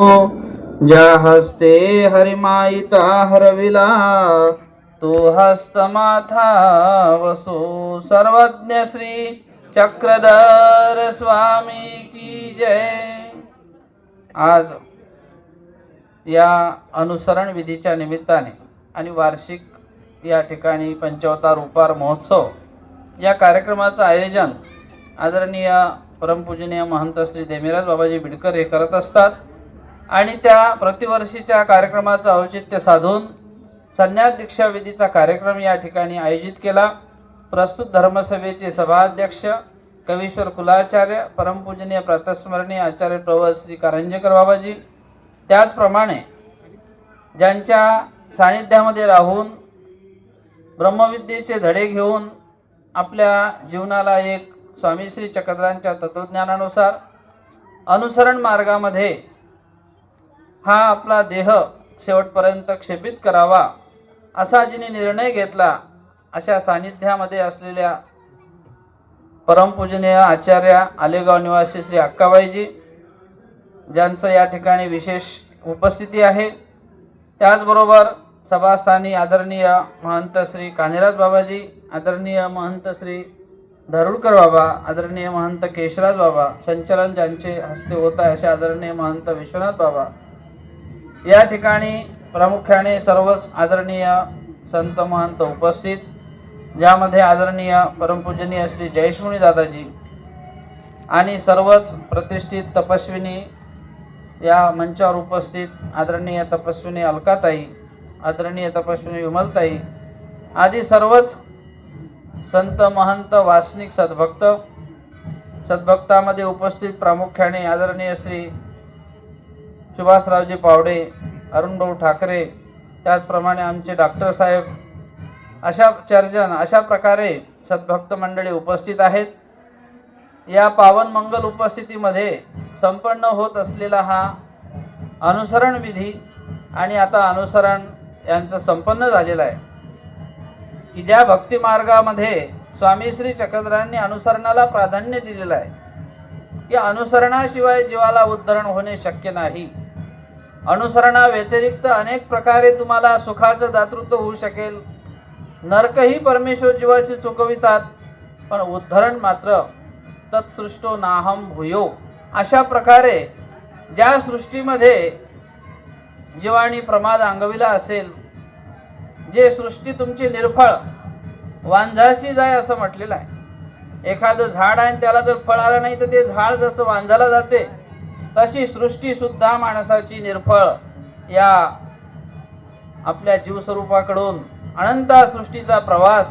ज्या हस्ते हरिमायिता हरविला तो हस्तमाथा वसो सर्वज्ञ श्री चक्रधर स्वामी की जय। आज या अनुसरण विधीच्या निमित्ताने आणि वार्षिक या ठिकाणी पंचावतार उपार महोत्सव या कार्यक्रमाचं आयोजन आदरणीय परमपूजनीय महंत श्री देमिराज बाबाजी बिडकर हे करत असतात. आणि त्या प्रतिवर्षीच्या कार्यक्रमाचं औचित्य साधून संन्यास दीक्षाविधीचा कार्यक्रम या ठिकाणी आयोजित केला. प्रस्तुत धर्मसभेचे सभाध्यक्ष कवीश्वर कुलाचार्य परमपूजनीय प्रातस्मरणीय आचार्य प्रव श्री कारंजेकर बाबाजी. त्याचप्रमाणे ज्यांच्या सानिध्यामध्ये राहून ब्रह्मविद्येचे धडे घेऊन आपल्या जीवनाला एक स्वामी श्री चक्रधरांच्या तत्त्वज्ञानानुसार अनुसरण मार्गामध्ये हा आपला देह शेवटपर्यंत क्षेपित करावा असा जिने निर्णय घेतला अशा सानिध्यामध्ये असलेल्या परमपूजनीय आचार्य आलेगाव निवासी श्री अक्काबाईजी ज्यांचं या ठिकाणी विशेष उपस्थिती आहे. त्याचबरोबर सभास्थानी आदरणीय महंत श्री कान्हेराज बाबाजी आदरणीय महंत श्री धरुळकर बाबा आदरणीय महंत केशराज बाबा संचलन ज्यांचे हस्ते होत आहे असे आदरणीय महंत विश्वनाथ बाबा या ठिकाणी प्रामुख्याने सर्वच आदरणीय संत महंत उपस्थित ज्यामध्ये आदरणीय परमपूजनीय श्री जयश्मुनी दादाजी आणि सर्वच प्रतिष्ठित तपस्विनी या मंचावर उपस्थित आदरणीय तपस्विनी अलकाताई आदरणीय तपस्विनी विमलताई आदी सर्वच संत महंत वासनिक सद्भक्त सद्भक्तामध्ये उपस्थित प्रामुख्याने आदरणीय श्री सुभाषरावजी पावडे अरुणभाऊ ठाकरे त्याचप्रमाणे आमचे डॉक्टर साहेब अशा चर्जन अशा प्रकारे सद्भक्त मंडळी उपस्थित आहेत. या पावन मंगल उपस्थितीमध्ये संपन्न होत असलेला हा अनुसरण विधी आणि आता अनुसरण यांचं संपन्न झालेलं आहे. की ज्या भक्तिमार्गामध्ये स्वामी श्री चक्रधरांनी अनुसरणाला प्राधान्य दिलेलं आहे की अनुसरणाशिवाय जीवाला उद्धरण होणे शक्य नाही. अनुसरणा व्यतिरिक्त अनेक प्रकारे तुम्हाला सुखाचं दातृत्व होऊ शकेल. नरकही परमेश्वर जीवाची चुकवितात पण उद्धरण मात्र तत्सृष्टो नाहम भूयो. अशा प्रकारे ज्या सृष्टीमध्ये जीवाणी प्रमाद अंगविला असेल जे सृष्टी तुमची निर्फळ वांझाशी जाय असं म्हटलेलं आहे. एखादं झाड आहे आणि त्याला जर फळ आलं नाही तर ते झाड जसं वांझाला जाते तशी सृष्टी सुद्धा माणसाची निर्फळ. या आपल्या जीवस्वरूपाकडून अनंत सृष्टीचा प्रवास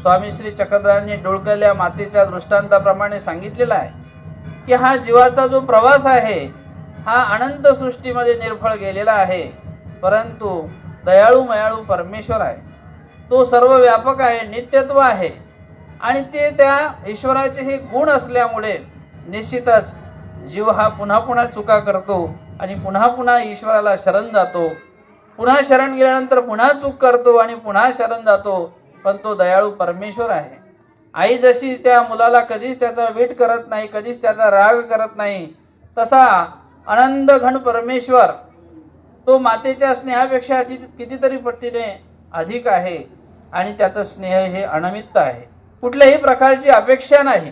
स्वामी श्री चक्रधरांनी डोळकल्या मातेच्या दृष्टांताप्रमाणे सांगितलेला आहे की हा जीवाचा जो प्रवास आहे हा अनंत सृष्टीमध्ये निर्फळ गेलेला आहे. परंतु दयाळू मयाळू परमेश्वर आहे. तो सर्व व्यापक आहे नित्यत्व आहे. आणि ते त्या ईश्वराचे हे गुण असल्यामुळे निश्चितच जीव हा पुन्हा पुन्हा चुका करतो आणि पुन्हा पुन्हा ईश्वराला शरण जातो. पुन्हा शरण गेल्यानंतर पुन्हा चूक करतो आणि पुन्हा शरण जातो पण तो दयाळू परमेश्वर आहे. आई जशी त्या मुलाला कधीच त्याचा वीट करत नाही कधीच त्याचा राग करत नाही तसा आनंद घन परमेश्वर तो मातेच्या स्नेहापेक्षा किती कितीतरी पटीने अधिक आहे आणि त्याचं स्नेह हे अनमित्त आहे. कुठल्याही प्रकारची अपेक्षा नाही.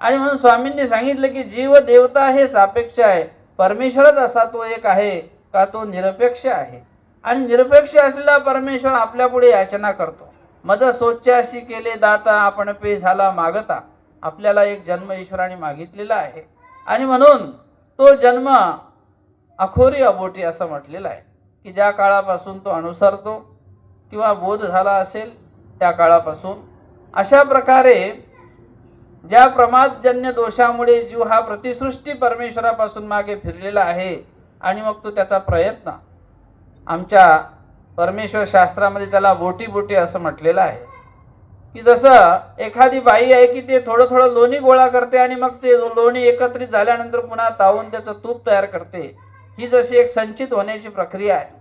आणि म्हणून स्वामींनी सांगितलं की जीव देवता हे सापेक्ष आहे. परमेश्वरच असा तो एक आहे का तो निरपेक्ष आहे. आणि निरपेक्ष असलेला परमेश्वर आपल्यापुढे याचना करतो. मद सोच्याशी केले दाता आपण पे झाला मागता. आपल्याला एक जन्म ईश्वराने मागितलेला आहे. आणि म्हणून तो जन्म अखोरी अबोटी असं म्हटलेलं आहे. की ज्या काळापासून तो अनुसरतो किंवा बोध झाला असेल त्या काळापासून. अशा प्रकारे ज्या प्रमादजन्य दोषामुळे जीव हा प्रतिसृष्टी परमेश्वरापासून मागे फिरलेला आहे आणि मग तो त्याचा प्रयत्न. आमच्या परमेश्वर शास्त्रामध्ये त्याला बोटी बोटी असं म्हटलेलं आहे. की जसं एखादी बाई आहे की ते थोडं थोडं लोणी गोळा करते आणि मग ते लोणी एकत्रित झाल्यानंतर पुन्हा तावून त्याचं तूप तयार करते. ही जशी एक संचित होण्याची प्रक्रिया आहे.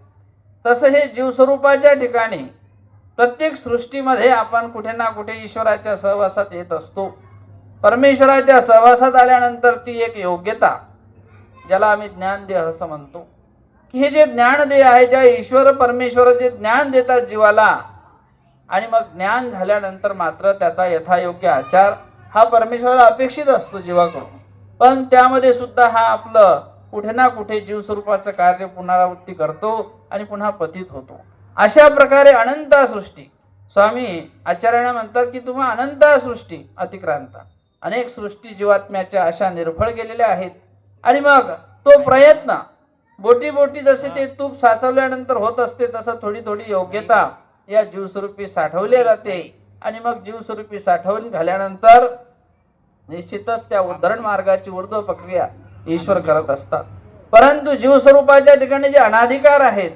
तसं हे जीवस्वरूपाच्या ठिकाणी प्रत्येक सृष्टीमध्ये आपण कुठे ना कुठे ईश्वराच्या सहवासात येत असतो. परमेश्वराच्या सहवासात आल्यानंतर ती एक योग्यता ज्याला आम्ही ज्ञानदेह असं म्हणतो. की हे जे ज्ञानदेह आहे ज्या ईश्वर परमेश्वर जे ज्ञान देतात जीवाला आणि मग ज्ञान झाल्यानंतर मात्र त्याचा यथायोग्य आचार हा परमेश्वराला अपेक्षित असतो जीवाकडून. पण त्यामध्ये सुद्धा हा आपलं कुठे ना कुठे जीवस्वरूपाचं कार्य पुनरावृत्ती करतो आणि पुन्हा पतित होतो. अशा प्रकारे अनंता सृष्टी. स्वामी आचार्याने म्हणतात की तुम्हा अनंता सृष्टी अतिक्रांता. अनेक सृष्टी जीवात्म्याच्या अशा निर्फळ गेलेल्या आहेत. आणि मग तो प्रयत्न बोटी बोटी जसे ते तूप साचवल्यानंतर होत असते तसं थोडी थोडी योग्यता या जीवस्वरूपी साठवली जाते. आणि मग जीवस्वरूपी साठवून घाल्यानंतर निश्चितच त्या उद्धरण मार्गाची ऊर्ध्व प्रक्रिया ईश्वर करत असतात. परंतु जीवस्वरूपाच्या ठिकाणी जे अनाधिकार आहेत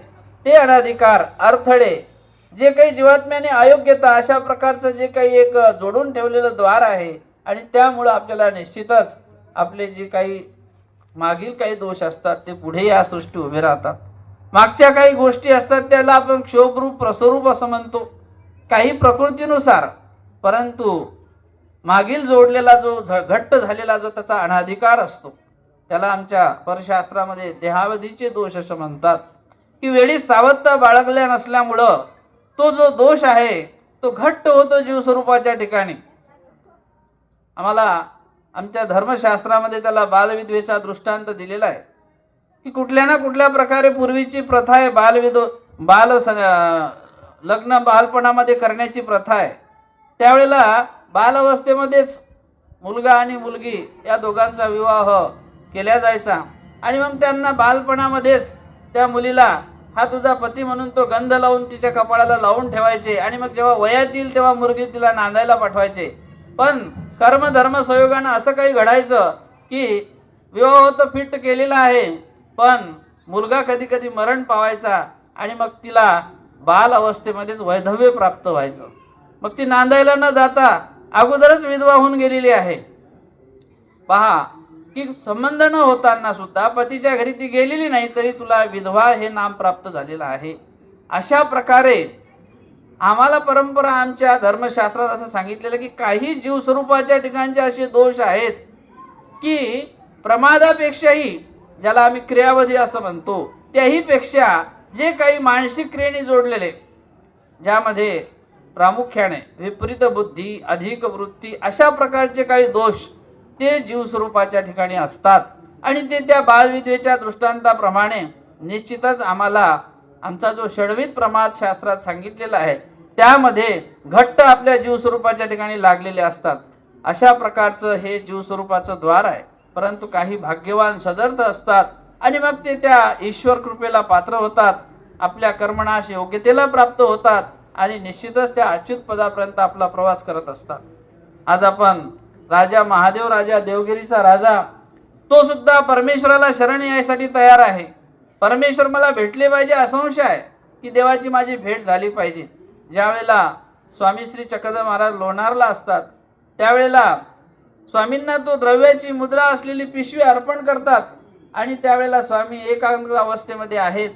ते अनाधिकार अडथळे जे काही जीवात्म्याने अयोग्यता अशा प्रकारचं जे काही एक जोडून ठेवलेलं द्वार आहे आणि त्यामुळं आपल्याला निश्चितच आपले जे काही मागील काही दोष असतात ते पुढे या सृष्टी उभे राहतात. मागच्या काही गोष्टी असतात त्याला आपण क्षोभरूप प्रस्वरूप असं म्हणतो. काही प्रकृतीनुसार परंतु मागील जोडलेला जो झ घट्ट झालेला जो त्याचा अनाधिकार असतो त्याला आमच्या परशास्त्रामध्ये देहावधीचे दोष असं म्हणतात. की वेळी सावधता बाळगल्या नसल्यामुळं तो जो दोष आहे तो घट्ट होतो जीवस्वरूपाच्या ठिकाणी. आम्हाला आमच्या धर्मशास्त्रामध्ये त्याला बालविधवेचा दृष्टांत दिलेला आहे. की कुठल्या ना कुठल्या प्रकारे पूर्वीची प्रथा आहे बालविधो बाल स लग्न बालपणामध्ये करण्याची प्रथा आहे. त्यावेळेला बालावस्थेमध्येच मुलगा आणि मुलगी या दोघांचा विवाह केला जायचा. आणि मग त्यांना बालपणामध्येच त्या मुलीला हा तुझा पती म्हणून तो गंध लावून तिच्या कपाळाला लावून ठेवायचे. आणि मग जेव्हा वयात येईल तेव्हा मुलगी तिला नांदायला पाठवायचे. पण कर्मधर्म संयोगानं असं काही घडायचं की विवाह तर फिट केलेला आहे पण मुलगा कधी कधी मरण पावायचा आणि मग तिला बाल अवस्थेमध्येच वैधव्य प्राप्त व्हायचं. मग ती नांदायला न जाता अगोदरच विधवा होऊन गेलेली आहे. पहा की संबंध न होताना सुद्धा पतीच्या घरी ती गेलेली नाही तरी तुला विधवा हे नाम प्राप्त झालेलं आहे. अशा प्रकारे आम्हाला परंपरा आमच्या धर्मशास्त्रात असं सांगितलेलं की काही जीवस्वरूपाच्या ठिकाणचे असे दोष आहेत की प्रमादापेक्षाही ज्याला आम्ही क्रियावधी असं म्हणतो त्याहीपेक्षा जे काही मानसिक क्रियेने जोडलेले ज्यामध्ये प्रामुख्याने विपरीत बुद्धी अधिक वृत्ती अशा प्रकारचे काही दोष ते जीवस्वरूपाच्या ठिकाणी असतात. आणि ते त्या बालविद्येच्या दृष्टांताप्रमाणे निश्चितच आम्हाला आमचा जो षडवित प्रमाद शास्त्रात सांगितलेला आहे त्यामध्ये घट्ट आपल्या जीवस्वरूपाच्या ठिकाणी लागलेले असतात. अशा प्रकारचं हे जीवस्वरूपाचं द्वार आहे. परंतु काही भाग्यवान सदर्थ असतात आणि मग ते त्या ईश्वर कृपेला पात्र होतात. आपल्या कर्मणाश योग्यतेला प्राप्त होतात आणि निश्चितच त्या अच्युत पदापर्यंत आपला प्रवास करत असतात. आज आपण राजा महादेव राजा देवगिरीचा राजा तो सुद्धा परमेश्वराला शरण यायसाठी तयार आहे. परमेश्वर मला भेटले पाहिजे असंशय आहे की देवाची माझी भेट झाली पाहिजे. ज्यावेळेला स्वामी श्री चक्रधर महाराज लोणारला असतात त्यावेळेला स्वामींना तो द्रव्याची मुद्रा असलेली पिशवी अर्पण करतात आणि त्यावेळेला स्वामी एकांत अवस्थेमध्ये आहेत.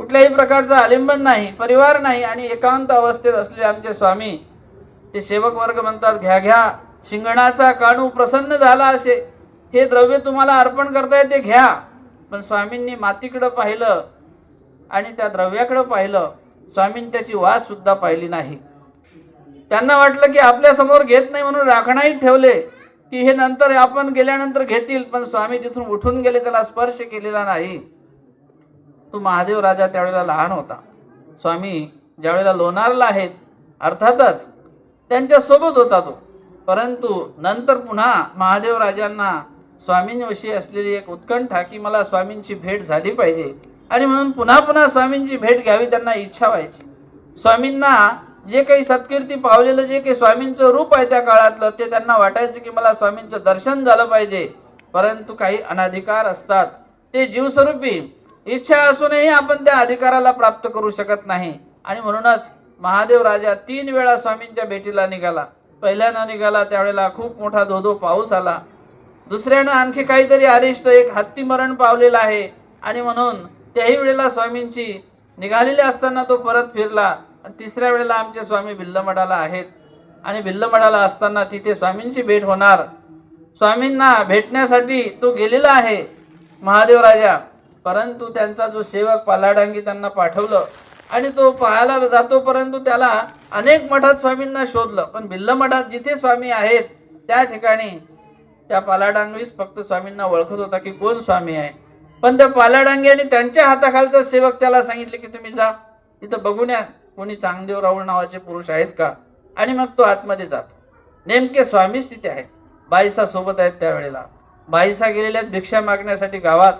कुठल्याही प्रकारचं आलिंबन नाही परिवार नाही आणि एकांत अवस्थेत असलेले आमचे स्वामी ते सेवक वर्ग म्हणतात घ्या घ्या शिंगणाचा काणू प्रसन्न झाला असे. हे द्रव्य तुम्हाला अर्पण करताय ते घ्या. पण स्वामींनी मातीकडं पाहिलं आणि त्या द्रव्याकडं पाहिलं स्वामींनी त्याची वाससुद्धा पाहिली नाही. त्यांना वाटलं की आपल्यासमोर घेत नाही म्हणून राखणाही ठेवले की हे नंतर आपण गेल्यानंतर घेतील पण स्वामी तिथून उठून गेले त्याला स्पर्श केलेला नाही. तो महादेव राजा त्यावेळेला लहान होता. स्वामी ज्यावेळेला लोणारला आहेत अर्थातच त्यांच्यासोबत होता तो. परंतु नंतर पुन्हा महादेव राजांना स्वामींविषयी असलेली एक उत्कंठा की मला स्वामींची भेट झाली पाहिजे. आणि म्हणून पुन्हा पुन्हा स्वामींची भेट घ्यावी त्यांना इच्छा व्हायची. स्वामींना जे काही सत्कीर्ती पावलेलं जे काही स्वामींचं रूप आहे त्या काळातलं ते त्यांना वाटायचं की मला स्वामींचं दर्शन झालं पाहिजे. परंतु काही अनाधिकार असतात. ते जीवस्वरूपी इच्छा असूनही आपण त्या अधिकाराला प्राप्त करू शकत नाही. आणि म्हणूनच महादेव राजा तीन वेळा स्वामींच्या भेटीला निघाला. पहिल्यांदा निघाला त्यावेळेला खूप मोठा धोधो पाऊस आला. दुसऱ्यानं आणखी काहीतरी अरिष्ट एक हत्ती मरण पावलेला आहे. आणि म्हणून त्याही वेळेला स्वामींची निघालेले असताना तो परत फिरला. आणि तिसऱ्या वेळेला आमचे स्वामी भिल्लमडाला आहेत. आणि भिल्लमडाला असताना तिथे स्वामींची भेट होणार. स्वामींना भेटण्यासाठी तो गेलेला आहे महादेव राजा परंतु त्यांचा जो सेवक पालाडांगी त्यांना पाठवलं. आणि तो पाहायला जातो परंतु त्याला अनेक मठात स्वामींना शोधलं. पण भिल्ल मठात जिथे स्वामी आहेत त्या ठिकाणी त्या पालाडांगवीस फक्त स्वामींना ओळखत होता की कोण स्वामी आहे. पण त्या पालाडांगी आणि त्यांच्या हाताखालचा सेवक त्याला सांगितले की तुम्ही जा इथं बघून या कोणी चांगदेव राहुल नावाचे पुरुष आहेत का? आणि मग तो आतमध्ये जातो. नेमके स्वामीच तिथे आहेत. बाईसा सोबत आहेत त्यावेळेला. बाईसा गेलेल्या आहेत भिक्षा मागण्यासाठी गावात.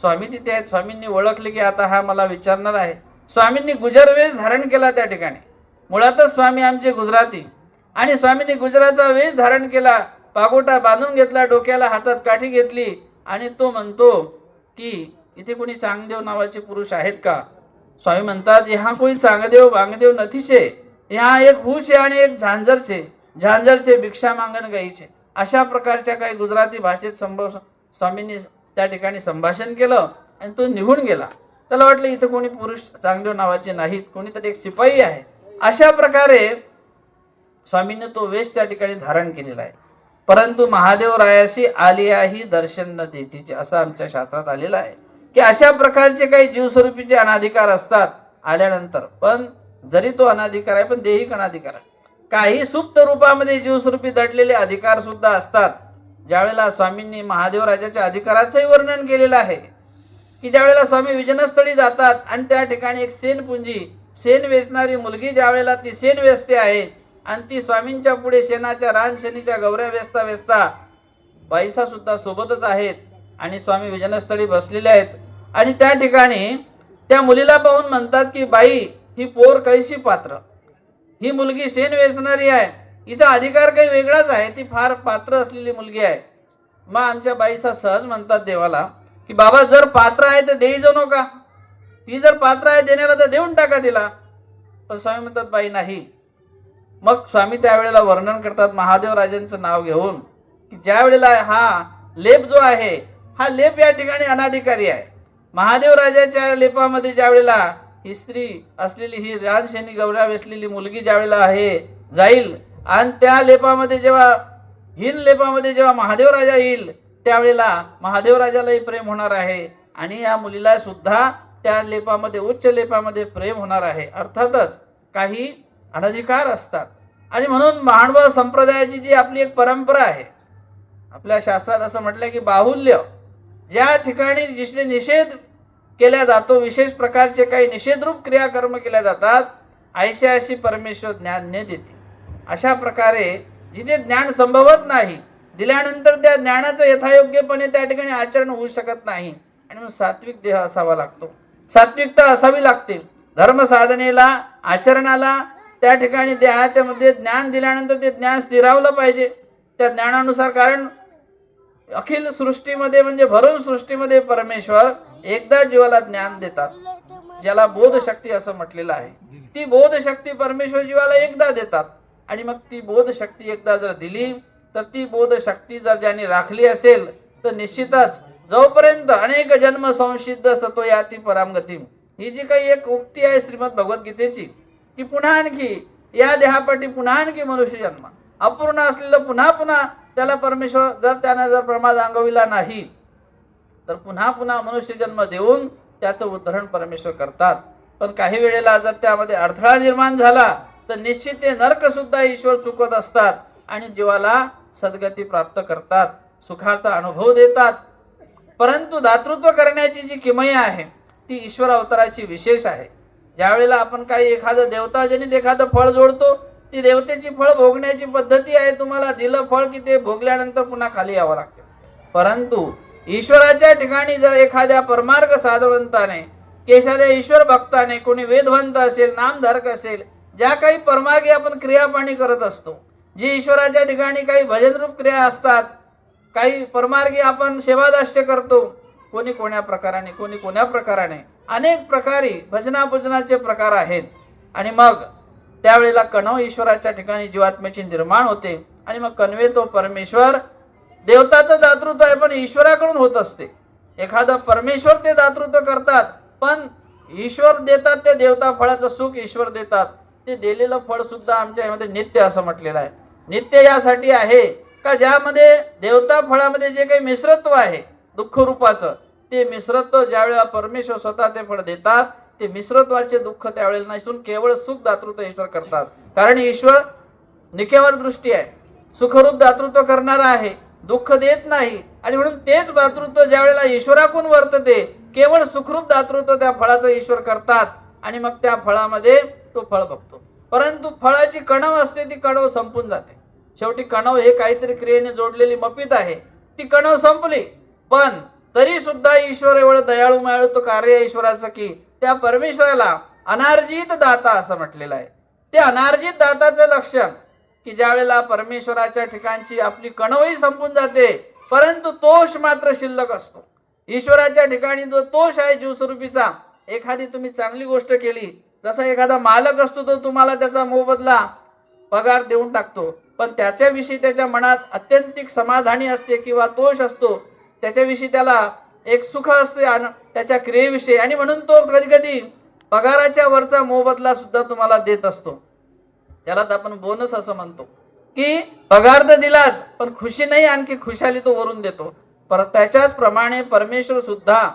स्वामी तिथे आहेत. स्वामींनी ओळखले की आता हा मला विचारणार आहे. स्वामींनी गुजर धारण केला त्या ठिकाणी. मुळातच स्वामी आमचे गुजराती. आणि स्वामींनी गुजराचा वेश धारण केला. पागोटा बांधून घेतला डोक्याला हातात काठी घेतली आणि तो म्हणतो की इथे कोणी चांगदेव नावाचे पुरुष आहेत का? स्वामी म्हणतात ह्या कोणी चांगदेव बांगदेव नथीचे ह्या एक हुचे आणि एक झांजरचे झांजरचे भिक्षा मागण गाईचे. अशा प्रकारच्या काही गुजराती भाषेत संभव स्वामींनी त्या ठिकाणी संभाषण केलं आणि तो निघून गेला. त्याला वाटलं इथं कोणी पुरुष चांगदेव नावाचे नाहीत कोणीतरी एक शिपाई आहे. अशा प्रकारे स्वामींनी तो वेश त्या ठिकाणी धारण केलेला आहे. परंतु महादेव रायाशी आलियाही दर्शन न देतीचे असं आमच्या शास्त्रात आलेलं आहे. की अशा प्रकारचे काही जीवस्वरूपीचे अनाधिकार असतात आल्यानंतर पण जरी तो अनाधिकार आहे पण देहिक अनाधिकार आहे. काही सुप्त रूपामध्ये जीवस्वरूपी दडलेले अधिकार सुद्धा असतात. ज्यावेळेला स्वामींनी महादेवराजाच्या अधिकाराचंही वर्णन केलेलं आहे की ज्यावेळेला स्वामी विजनस्थळी जातात आणि त्या ठिकाणी एक सेनपुंजी सेन वेचणारी मुलगी ज्यावेळेला ती सेन वेचते आहे आणि ती स्वामींच्या पुढे शेणाच्या रान शेनीच्या गौऱ्या वेचता वेचता बाईसा सुद्धा सोबतच आहेत आणि स्वामी विजनस्थळी बसलेले आहेत. आणि त्या ठिकाणी त्या मुलीला पाहून म्हणतात की बाई ही पोर कैशी पात्र? ही मुलगी शेण वेचणारी आहे. हिचा अधिकार काही वेगळाच आहे. ती फार पात्र असलेली मुलगी आहे. मग आमच्या बाईसा सहज म्हणतात देवाला की बाबा जर पात्र आहे तर देई जाऊ नका. ती जर पात्र आहे देण्याला तर देऊन टाका तिला. पण स्वामी म्हणतात बाई नाही. मग स्वामी त्यावेळेला वर्णन करतात महादेव राजांचं नाव घेऊन की ज्या वेळेला हा लेप जो आहे हा लेप या ठिकाणी अनाधिकारी आहे. महादेव राजाच्या लेपामध्ये ज्या वेळेला ही स्त्री असलेली ही रानशेनी गौरा वेसलेली मुलगी ज्या वेळेला आहे जाईल आणि त्या लेपामध्ये जेव्हा हिन लेपामध्ये जेव्हा महादेव राजा येईल त्यावेळेला महादेव राजालाही प्रेम होणार आहे. आणि या मुलीला सुद्धा त्या लेपामध्ये उच्च लेपामध्ये प्रेम होणार आहे. अर्थातच काही अनधिकार असतात. आणि म्हणून महानुभाव संप्रदायाची जी आपली एक परंपरा आहे आपल्या शास्त्रात असं म्हटलं की बाहुल्य ज्या ठिकाणी जिथे निषेध केला जातो विशेष प्रकारचे काही निषेधरूप क्रियाकर्म केल्या जातात ऐशी अशी परमेश्वर ज्ञान न देते अशा प्रकारे जिथे ज्ञान संभवत नाही दिल्यानंतर त्या ज्ञानाचं यथायोग्यपणे त्या ठिकाणी आचरण होऊ शकत नाही. आणि म्हणून सात्विक देह असावा लागतो. सात्विकता असावी लागते. धर्म साधनेला आचरणाला त्या ठिकाणी देहात्यामध्ये ज्ञान दिल्यानंतर ते ज्ञान स्थिरावलं पाहिजे. त्या ज्ञानानुसार कारण अखिल सृष्टीमध्ये म्हणजे भरून सृष्टीमध्ये परमेश्वर एकदा जीवाला ज्ञान देतात. ज्याला बोधशक्ती असं म्हटलेलं आहे. ती बोधशक्ती परमेश्वर जीवाला एकदा देतात. आणि मग ती बोधशक्ती एकदा जर दिली तर ती बोधशक्ती जर ज्याने राखली असेल तर निश्चितच जोपर्यंत अनेक जन्म संसिद्ध असतो या ती परामगती ही जी काही एक उक्ती आहे श्रीमद भगवद्गीतेची की पुन्हा आणखी या देहापाठी पुन्हा आणखी मनुष्य जन्म. अपूर्ण असलेलं पुन्हा पुन्हा त्याला परमेश्वर जर त्यानं जर प्रमाद अंगविला नाही तर पुन्हा पुन्हा मनुष्य जन्म देऊन त्याचं उद्धरण परमेश्वर करतात. पण काही वेळेला जर त्यामध्ये अडथळा निर्माण झाला तर निश्चित ते नर्कसुद्धा ईश्वर चुकवत असतात आणि जीवाला सद्गती प्राप्त करतात सुखाचा अनुभव देतात. परंतु दातृत्व करण्याची जी किमया आहे ती ईश्वर अवताराची विशेष आहे. ज्यावेळेला आपण काही एखादं देवताजनित एखादं फळ जोडतो ती देवतेची फळ भोगण्याची पद्धती आहे तुम्हाला दिलं फळ की ते भोगल्यानंतर पुन्हा खाली यावं लागते. परंतु ईश्वराच्या ठिकाणी जर एखाद्या परमार्ग साधवंताने की एखाद्या ईश्वर भक्ताने कोणी वेदवंत असेल नामधारक असेल ज्या काही परमार्गी आपण क्रियापाणी करत असतो जी ईश्वराच्या ठिकाणी काही भजनरूप क्रिया असतात काही परमार्गी आपण सेवादास्य करतो कोणी कोण्या प्रकाराने कोणी कोण्या प्रकाराने अनेक प्रकारे भजनाभुजनाचे प्रकार आहेत. आणि मग त्यावेळेला कणव ईश्वराच्या ठिकाणी जीवात्म्याची निर्माण होते. आणि मग कणवे तो परमेश्वर देवताचं दातृत्व आहे पण ईश्वराकडून होत असते. एखादं परमेश्वर ते दातृत्व करतात पण ईश्वर देतात ते देवता फळाचं सुख ईश्वर देतात. ते दिलेलं फळ सुद्धा आमच्या यामध्ये नित्य असं म्हटलेलं आहे. नित्य यासाठी आहे का ज्यामध्ये देवता फळामध्ये जे काही मिश्रत्व आहे दुःख रूपाचं ते मिश्रत्व ज्यावेळेला परमेश्वर स्वतः ते फळ देतात ते मिश्रत्वाचे दुःख त्यावेळेला नसून केवळ सुख दातृत्व ईश्वर करतात. कारण ईश्वर निकेवर दृष्टी आहे. सुखरूप दातृत्व करणारा आहे दुःख देत नाही आणि म्हणून तेच दातृत्व ज्यावेळेला ईश्वराकून वर्तते केवळ सुखरूप दातृत्व त्या फळाचं ईश्वर करतात आणि मग त्या फळामध्ये तो फळ बघतो. परंतु फळाची कणव असते ती कणव संपून जाते. शेवटी कणव हे काहीतरी क्रियेने जोडलेली मपित आहे. ती कणव संपली पण तरी सुद्धा ईश्वर एवढं दयाळू मायाळू तो कार्य ईश्वराचं की त्या परमेश्वराला अनार्जित दाता असं म्हटलेलं आहे. ते अनार्जित दाताचं लक्षण की ज्यावेळेला परमेश्वराच्या ठिकाणची आपली कणवही संपून जाते परंतु तोष मात्र शिल्लक असतो. ईश्वराच्या ठिकाणी जो तोष आहे जीवस्वरूपीचा एखादी तुम्ही चांगली गोष्ट केली जसा एखादा मालक असतो तो तुम्हाला त्याचा मोबदला पगार देऊन टाकतो पण त्याच्याविषयी त्याच्या मनात अत्यंतिक समाधानी असते किंवा तोष असतो त्याच्याविषयी त्याला एक सुख असते आणि त्याच्या क्रियेविषयी. आणि म्हणून तो कधी कधी पगाराच्या वरचा मोबदला सुद्धा तुम्हाला देत असतो. त्यालाच आपण बोनस असं म्हणतो. की पगार तर दिलाच पण खुशी नाही आणखी खुशाली तो वरून देतो. पर त्याच्याच प्रमाणे परमेश्वर सुद्धा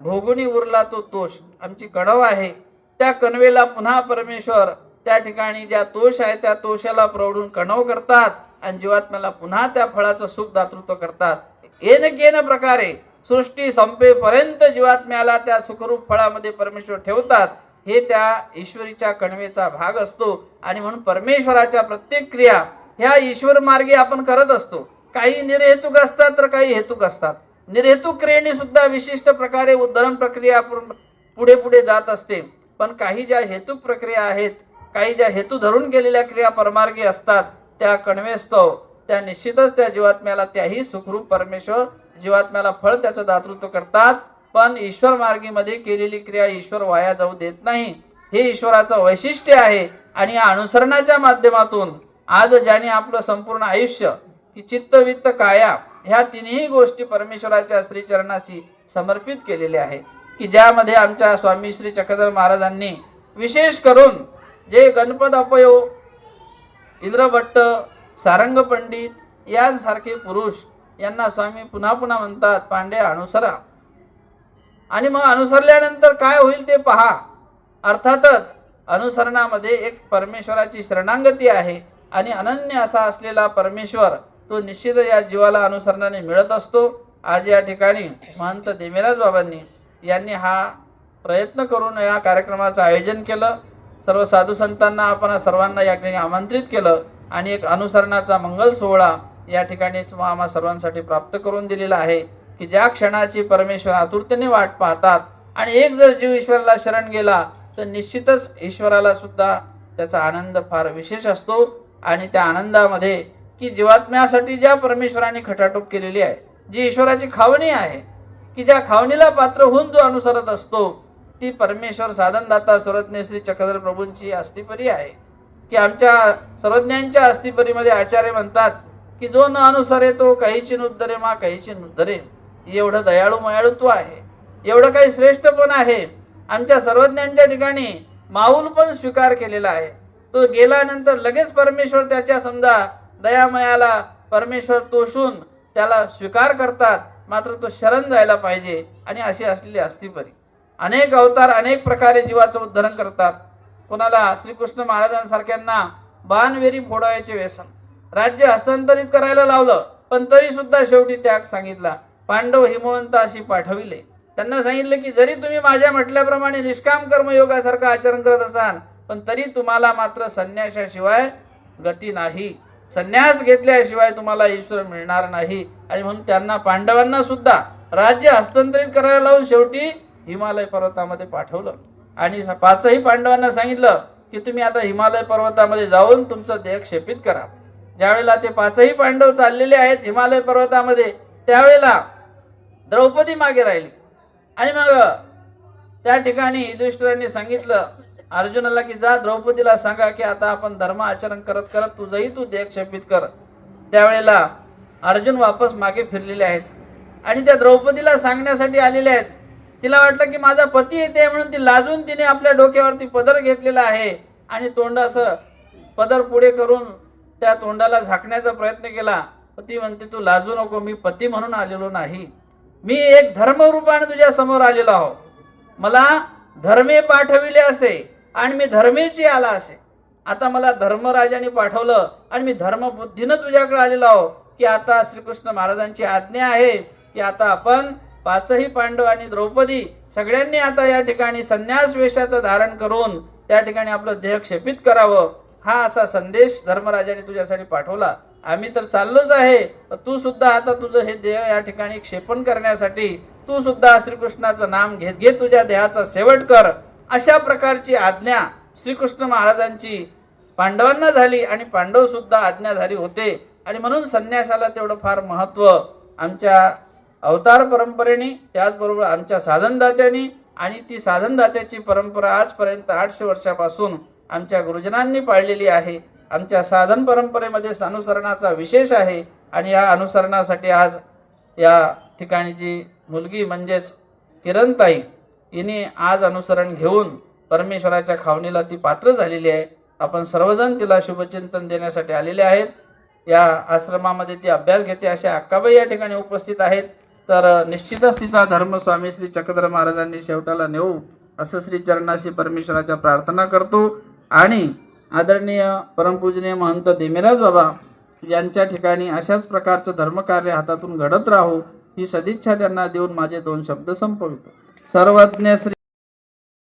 भोगुनी उरला तो तोष. आमची कणव आहे. त्या कणवेला पुन्हा परमेश्वर त्या ठिकाणी ज्या तोष आहे त्या तोषाला प्रवडून कणव करतात आणि जीवात्म्याला पुन्हा त्या फळाचं सुख दातृत्व करतात. येनकेन प्रकारे सृष्टी संपेपर्यंत जीवात्म्याला त्या सुखरूप फळामध्ये परमेश्वर ठेवतात हे त्या ईश्वरीच्या कणवेचा भाग असतो. आणि म्हणून परमेश्वराच्या प्रत्येक क्रिया ह्या ईश्वर मार्गे आपण करत असतो. काही निर्हेतुक असतात तर काही हेतुक असतात. निर्हेतुक क्रियेने सुद्धा विशिष्ट प्रकारे उद्धरण प्रक्रिया पुढे पुढे जात असते. पण काही ज्या हेतुक प्रक्रिया आहेत काही ज्या हेतू धरून केलेल्या क्रिया परमार्गी असतात त्या कणवेस्तव त्या निश्चितच त्या जीवात्म्याला त्याही सुखरूप परमेश्वर जीवात्म्याला फळ त्याचं दातृत्व करतात. पण ईश्वर मार्गीमध्ये केलेली क्रिया ईश्वर वाया जाऊ देत नाही. हे ईश्वराचं वैशिष्ट्य आहे आणि या अनुसरणाच्या माध्यमातून आज ज्याने आपलं संपूर्ण आयुष्य की चित्त वित्त काया ह्या तिन्ही गोष्टी परमेश्वराच्या श्रीचरणाशी समर्पित केलेल्या आहे की ज्यामध्ये आमच्या स्वामी श्री चक्रधर महाराजांनी विशेष करून जे गणपत अपयो इंद्रभट्ट सारंग पंडित यांसारखे पुरुष यांना स्वामी पुन्हा पुन्हा म्हणतात पांडे अनुसरा. आणि मग अनुसरल्यानंतर काय होईल ते पहा. अर्थातच अनुसरणामध्ये एक परमेश्वराची शरणांगती आहे आणि अनन्य असा असलेला परमेश्वर तो निश्चित या जीवाला अनुसरणाने मिळत असतो. आज या ठिकाणी महंत देवीराज बाबांनी यांनी हा प्रयत्न करून या कार्यक्रमाचं आयोजन केलं. सर्व साधू संतांना आपण सर्वांना या ठिकाणी आमंत्रित केलं. आणि एक अनुसरणाचा मंगल सोहळा या ठिकाणीच आम्हा सर्वांसाठी प्राप्त करून दिलेला आहे की ज्या क्षणाची परमेश्वर आतुरतेने वाट पाहतात आणि एक जर जीव ईश्वराला शरण गेला तर निश्चितच ईश्वराला सुद्धा त्याचा आनंद फार विशेष असतो. आणि त्या आनंदामध्ये की जीवात्म्यासाठी ज्या परमेश्वराने खटाटोप केलेली आहे जी ईश्वराची खावणी आहे की ज्या खावणीला पात्र होऊन जो अनुसरत असतो ती परमेश्वर साधनदाता स्वरत्ने श्री चक्रधर प्रभूंची अस्थिपरी आहे. की आमच्या सर्वज्ञांच्या अस्थिपरीमध्ये आचार्य म्हणतात की जो न अनुसरे तो काहीची नुद्धरे मा काहीची नुद्धरे एवढं दयाळू मयाळूत्व आहे. एवढं काही श्रेष्ठ पण आहे. आमच्या सर्वज्ञांच्या ठिकाणी माऊल पण स्वीकार केलेला आहे. तो गेल्यानंतर लगेच परमेश्वर त्याच्या समजा दयामयाला परमेश्वर तोषून त्याला स्वीकार करतात. मात्र तो शरण जायला पाहिजे आणि अशी असलेली अस्थिपरी अनेक अवतार अनेक प्रकारे जीवाचं उद्धरण करतात. कोणाला श्रीकृष्ण महाराजांसारख्यांना बाणवेरी फोडायचे व्यसन. राज्य हस्तांतरित करायला लावलं पण तरी सुद्धा शेवटी त्याग सांगितला. पांडव हिमवंत अशी पाठविले. त्यांना सांगितलं की जरी तुम्ही माझ्या म्हटल्याप्रमाणे निष्काम कर्मयोगासारखं आचरण करत असाल पण तरी तुम्हाला मात्र संन्यासाशिवाय गती नाही. संन्यास घेतल्याशिवाय तुम्हाला ईश्वर मिळणार नाही. आणि म्हणून त्यांना पांडवांना सुद्धा राज्य हस्तांतरित करायला लावून शेवटी हिमालय पर्वतामध्ये पाठवलं. आणि पाचही पांडवांना सांगितलं की तुम्ही आता हिमालय पर्वतामध्ये जाऊन तुमचं देह क्षेपित करा. ज्यावेळेला ते पाचही पांडव चाललेले आहेत हिमालय पर्वतामध्ये त्यावेळेला द्रौपदी मागे राहिली. आणि मग त्या ठिकाणी युधिष्ठिरांनी सांगितलं अर्जुनाला की जा द्रौपदीला सांगा की आता आपण धर्म आचरण करत करत तुझंही तू देह क्षेपित कर. त्यावेळेला अर्जुन वापस मागे फिरलेले आहेत. आणि त्या द्रौपदीला सांगण्यासाठी आलेले आहेत तिला वाटलं की माझा पती येते म्हणून ती लाजून तिने आपल्या डोक्यावरती पदर घेतलेला आहे. आणि तोंड असं पदर पुढे करून त्या तोंडाला झाकण्याचा प्रयत्न केला. ती म्हणते तू लाजू नको मी पती म्हणून आलेलो नाही. मी एक धर्मरूपाने तुझ्या समोर आलेलो आहो. मला धर्मे पाठविले असे आणि मी धर्मेची आला असे. आता मला धर्मराजाने पाठवलं आणि मी धर्मबुद्धीनं तुझ्याकडे आलेलो आहो. की आता श्रीकृष्ण महाराजांची आज्ञा आहे की आता आपण पाचही पांडव आणि द्रौपदी सगळ्यांनी आता या ठिकाणी संन्यास वेशाचं धारण करून त्या ठिकाणी आपलं देह क्षेपित करावं. हा असा संदेश धर्मराजाने तुझ्यासाठी पाठवला. आम्ही तर चाललोच आहे. तू सुद्धा आता तुझं हे देह या ठिकाणी क्षेपण करण्यासाठी तू सुद्धा श्रीकृष्णाचं नाम घेत घेत तुझ्या देहाचा शेवट कर. अशा प्रकारची आज्ञा श्रीकृष्ण महाराजांची पांडवांना झाली आणि पांडव सुद्धा आज्ञाधारी होते. आणि म्हणून संन्यासाला तेवढं फार महत्त्व आमच्या अवतार परंपरेने त्याचबरोबर आमच्या साधनदात्यांनी आणि ती साधनदात्याची परंपरा आजपर्यंत आठशे वर्षापासून आमच्या गुरुजनांनी पाळलेली आहे. आमच्या साधन परंपरेमध्ये अनुसरणाचा विशेष आहे आणि या अनुसरणासाठी आज या ठिकाणी जी मुलगी म्हणजेच किरणताई हिने आज अनुसरण घेऊन परमेश्वराच्या खावणीला ती पात्र झालेली आहे. आपण सर्वजण तिला शुभचिंतन देण्यासाठी आलेले आहेत. या आश्रमामध्ये ती अभ्यास घेते अशा अक्काबाई या ठिकाणी उपस्थित आहेत. तर निश्चितच तिचा धर्म स्वामी श्री चक्रधर महाराजांनी शेवटाला नेऊ असं श्री चरणाशी परमेश्वराच्या प्रार्थना करतो. आणि आदरणीय परमपूजनीय महंत देमेराज बाबा यांच्या ठिकाणी अशाच प्रकारचं धर्मकार्य हातातून घडत राहो ही सदिच्छा त्यांना देऊन माझे दोन शब्द संपवितो. सर्वज्ञ श्री